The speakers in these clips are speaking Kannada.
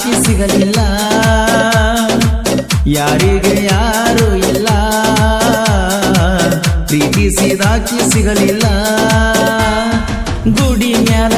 ಸಾಕ್ಷಿ ಸಿಗಲಿಲ್ಲ. ಯಾರಿಗೆ ಯಾರು ಇಲ್ಲ. ಪ್ರೀತಿಸಿದಾಕಿ ಸಿಗಲಿಲ್ಲ. ಗುಡಿ ಮ್ಯಾಲ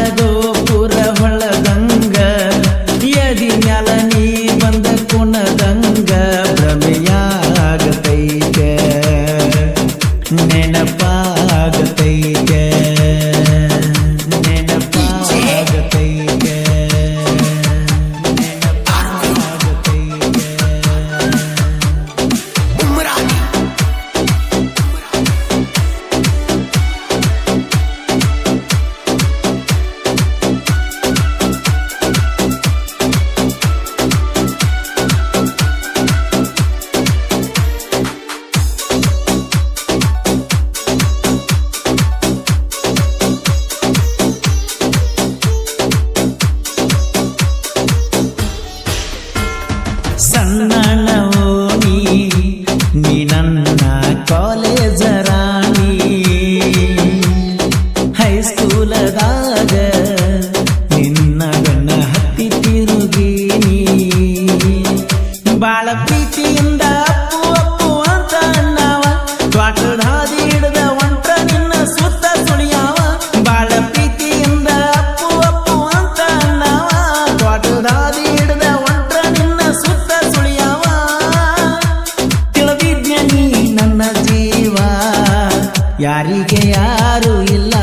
ಯಾರಿಗೆ ಯಾರು ಇಲ್ಲ.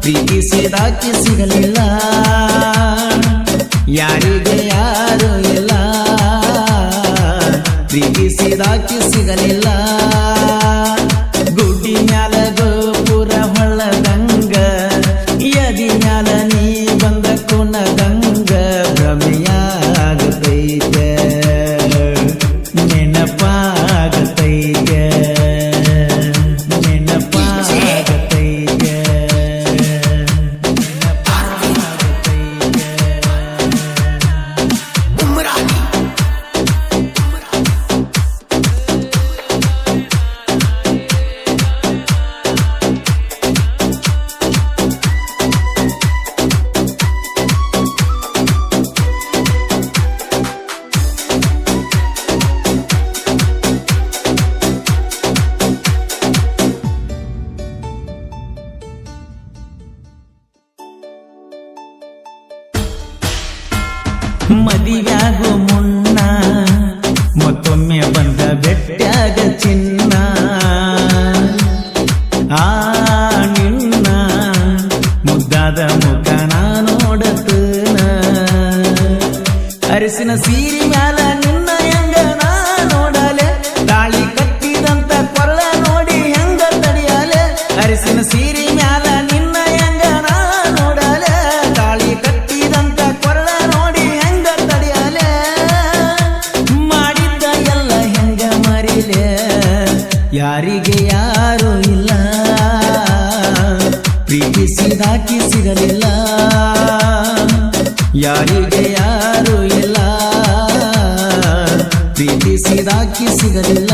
ಪ್ರೀತಿಸಿದಾಕಿ ಸಿಗಲಿಲ್ಲ. ಯಾರಿಗೆ ಯಾರು ಇಲ್ಲ. ಪ್ರೀತಿಸಿದಾಕಿ ಸಿಗಲಿಲ್ಲ. ಗುಡ್ಡಿ ಮ್ಯಾಲ ಒಮ್ಮೆ ಬಂದ ಬೆಟ್ಟಾಗ ಚಿನ್ನ. ಆ ನಿನ್ನ ಮುದ್ದಾದ ಮುಖ ನಾ ನೋಡತನ. ಅರಿಸಿನ ಸೀರೆ ಯಾರಿಗೆ ಯಾರೂ ಇಲ್ಲ. ಪ್ರೀತಿಸಿದಾಕಿ ಸಿಗಲಿಲ್ಲ. ಯಾರಿಗೆ ಯಾರು ಇಲ್ಲ. ಪ್ರೀತಿಸಿದಾಕಿ ಸಿಗಲಿಲ್ಲ.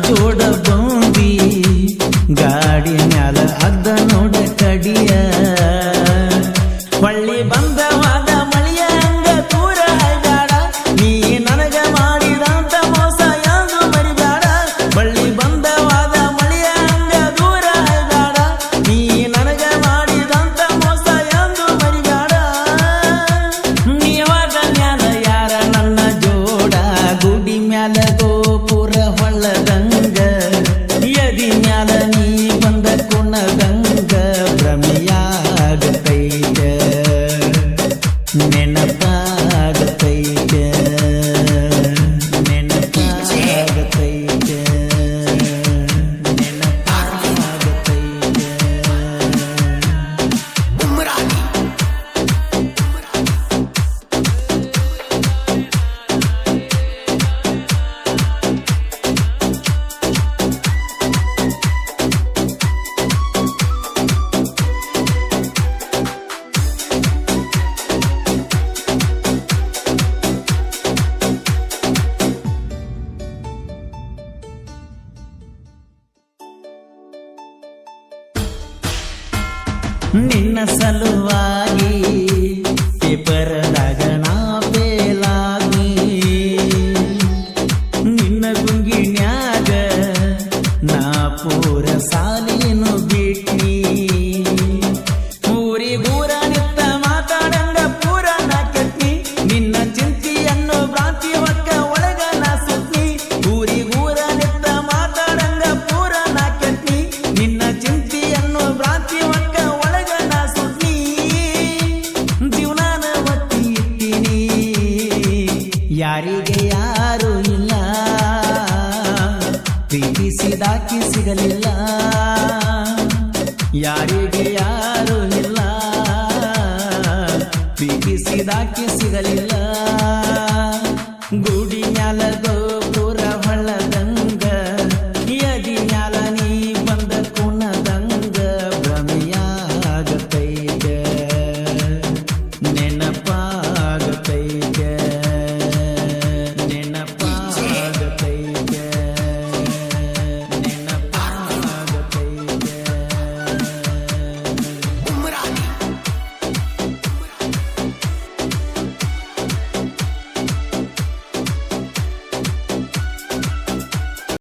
જોડ ಗೋಪುರ ಹೊಳ್ಳದಂಗ ಯದಿ ಮ್ಯಾಲ ನಿನ್ನ ಸಲುವಾಗಿ ಪರ ಪ್ರೀತಿಸಿದಾಕಿ ಸಿಗಲಿಲ್ಲ ಯಾರಿಗೆ ಯಾರು ಇಲ್ಲ. ಪ್ರೀತಿಸಿದಾಕಿ ಸಿಗಲಿಲ್ಲ